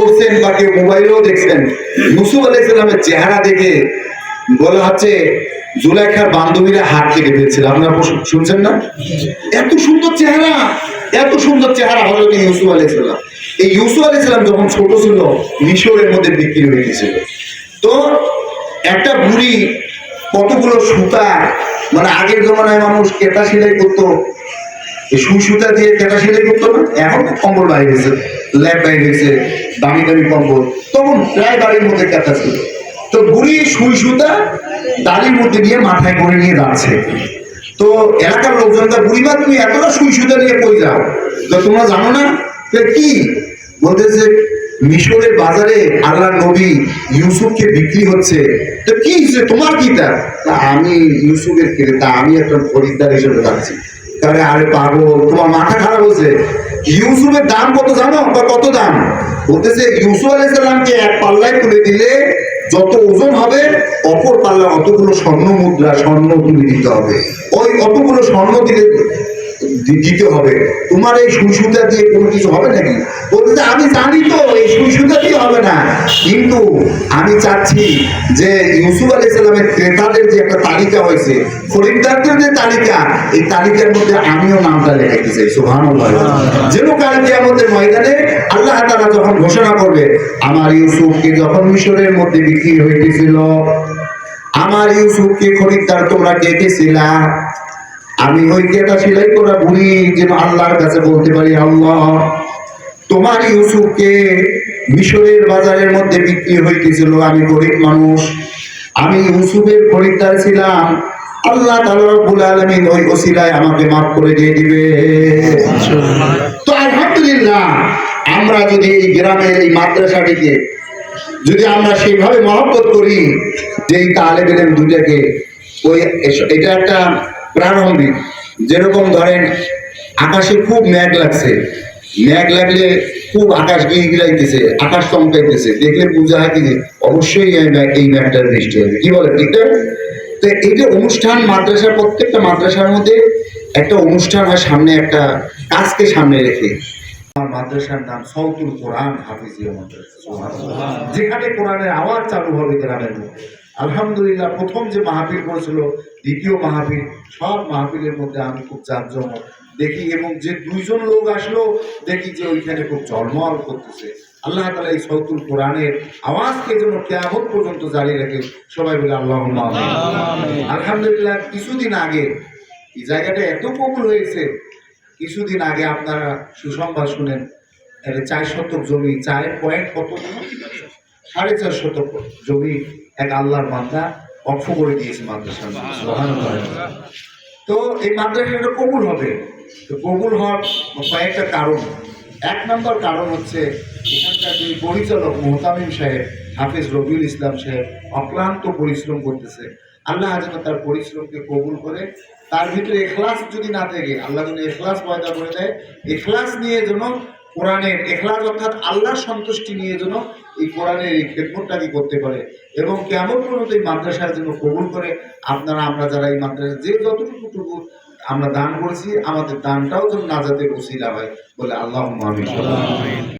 পড়ছেন বা কেউ মোবাইলেও দেখছেন। ইউসুফ আলাইসাল্লামের চেহারা দেখে বলা হচ্ছে, জুলাইখার বান্ধবীরা হাত কেটে ফেলছিল আপনারা শুনছেন না? এত সুন্দর চেহারা, এত সুন্দর চেহারা হলো ইউসুফ আলাইসাল্লাম এই ইউসুফ আলাইসাল্লাম যখন ছোট ছিল, মিশরের মধ্যে বিক্রি হয়ে গেছিল। তো একটা বুড়ি কতগুলো সুতা মানে আগের জমানায় মানুষ কেটা সেলাই করতো এই সুতা দিয়ে কেটা সেলাই করতো না এখন কম্বল বাইরে গেছে, ল্যাব বাইরে গেছে, দামি দামি কম্বল। তখন প্রায় বাড়ির মধ্যে কেটা ছিল তো বুড়ি সুই সুতা দাড়ির মধ্যে নিয়ে মাথায় করে নিয়ে যাচ্ছে তো এলাকার লোকজন তা বুড়িমা, তুমি এতটা সুই সুতা নিয়ে কই যাও? তো তোমরা জানো না? কি? বলতেছে মিশরের বাজারে আল্লাহ নবী ইউসুফকে বিক্রি হচ্ছে। তো কি তোমার কি তা? তা আমি ইউসুফের ক্রেতা, আমি একটা খরিদ্দার হিসেবে যাচ্ছি তাহলে আরে পাগল, তোমার মাথা খারাপ হয়েছে। ইউসুফের দাম কত জানো? বা কত দাম? বলতেছে, ইউসুফ আলাই সাল্লামকে এক পাল্লায় তুলে দিলে যত ওজন হবে, অপর পাল্লা অতগুলো স্বর্ণ মুদ্রা, স্বর্ণ তুলে দিতে হবে। ওই অতগুলো স্বর্ণ দিলে দিতে হবে। তোমার এই সুই সুতা দিয়ে কোনো কিছু হবে নাকি? বলতে আমি জানি তো এই সুই সুতা দিয়ে হবে না। কিন্তু আমি চাচ্ছি যে ইউসুফ আলী সাল্লামের ক্রেতাদের যে একটা তালিকা হয়েছে খরিদ্দারদের যে তালিকা এই তালিকার মধ্যে আমিও নামটা লেখাইতে চাই সুহান যেন কালকে আমাদের ময়দানে আল্লাহ তারা যখন ঘোষণা করবে আমার ইউসুফকে যখন মিশরের মধ্যে বিক্রি হইতেছিল আমার ইউসুফকে খরিদ্দার তোমরা ডেকেছিলা আমি ওই কেটা সেলাই করা বুড়ি যেন আল্লাহর কাছে বলতে পারি, আল্লাহ, তোমার ইউসুফকে মিশরের বাজারের মধ্যে বিক্রি হইতেছিল, আমি গরিব মানুষ। আমি ইউসুফের খরিদ্দার ছিলাম। আল্লাহ তাআলা রব্বুল আলামিন ওই ওসিলায় আমাকে মাফ করে দিয়ে দিবে। তো আলহামদুলিল্লাহ, আমরা যদি এই গ্রামের এই মাদ্রাসাটিকে যদি আমরা সেইভাবে মহব্বত করি, যে এই তালে বেলেন দুটাকে ওই এটা একটা প্রারম্ভিক যেরকম ধরেন আকাশে খুব মেঘ লাগছে, মেঘ লাগলে খুব আকাশ গিয়ে গিলাইতেছে আকাশ চমকাইতেছে, দেখলে বোঝা হয় কি অবশ্যই এই ম্যাগটার বৃষ্টি হবে। কি বলে ঠিক তো এই যে অনুষ্ঠান মাদ্রাসা প্রত্যেকটা মাদ্রাসার মধ্যে একটা অনুষ্ঠান হয়, সামনে একটা কাজকে সামনে রেখে। মাদ্রাসার নাম সৌতুল কোরআন মাদ্রাসা। যেখানে কোরআনের আওয়াজ চালু হবে গ্রামের মধ্যে। আলহামদুলিল্লাহ প্রথম যে মাহফিল করেছিল দ্বিতীয় মাহফিল সব মাহফিলের মধ্যে আমি খুব জাঁকজমক দেখি এবং যে দুইজন লোক আসলো দেখি যে ওইখানে খুব জলমল করতেছে। আল্লাহ তালা এই সৌতুল কোরআনের আওয়াজকে যেন কেয়ামত পর্যন্ত জারি রাখে সবাই বলে আল্লাহ আলহামদুলিল্লাহ কিছুদিন আগে এই জায়গাটা এত কবুল হয়েছে কিছুদিন আগে আপনারা সুসংবাদ শুনেন চার শতক জমি চার পয়েন্ট কত? সাড়ে চার শতক জমি এক আল্লাহর মাদ্রা অক্ষ করে দিয়েছে মাদ্রাসা তো এই মাদ্রাসাটা কবুল হবে। তো কবুল হওয়ার কয়েকটা কারণ। এক নম্বর কারণ হচ্ছে এখানকার যে পরিচালক মোহতামিম সাহেব, হাফিজ রবিউল ইসলাম সাহেব, অক্লান্ত পরিশ্রম করতেছে। আল্লাহ যেন তার পরিশ্রমকে কবুল করে। তার ভিতরে এখলাস যদি না থাকে, আল্লাহ যেন এখলাস পয়দা করে দেয়। এখলাস নিয়ে যেন কোরআনের এখলাস অর্থাৎ আল্লাহর সন্তুষ্টি নিয়ে যেন এই কোরআনের এই খেদমতটাকে করতে পারে এবং কেমন পর্যন্ত এই মাদ্রাসার জন্য কবুল করে, আপনারা, আমরা যারা এই মাদ্রাসা যে যতটুকু টুকু আমরা দান করেছি, আমাদের দানটাও যেন না যাতে উচিলা হয় বলে আল্লাহ আমিন।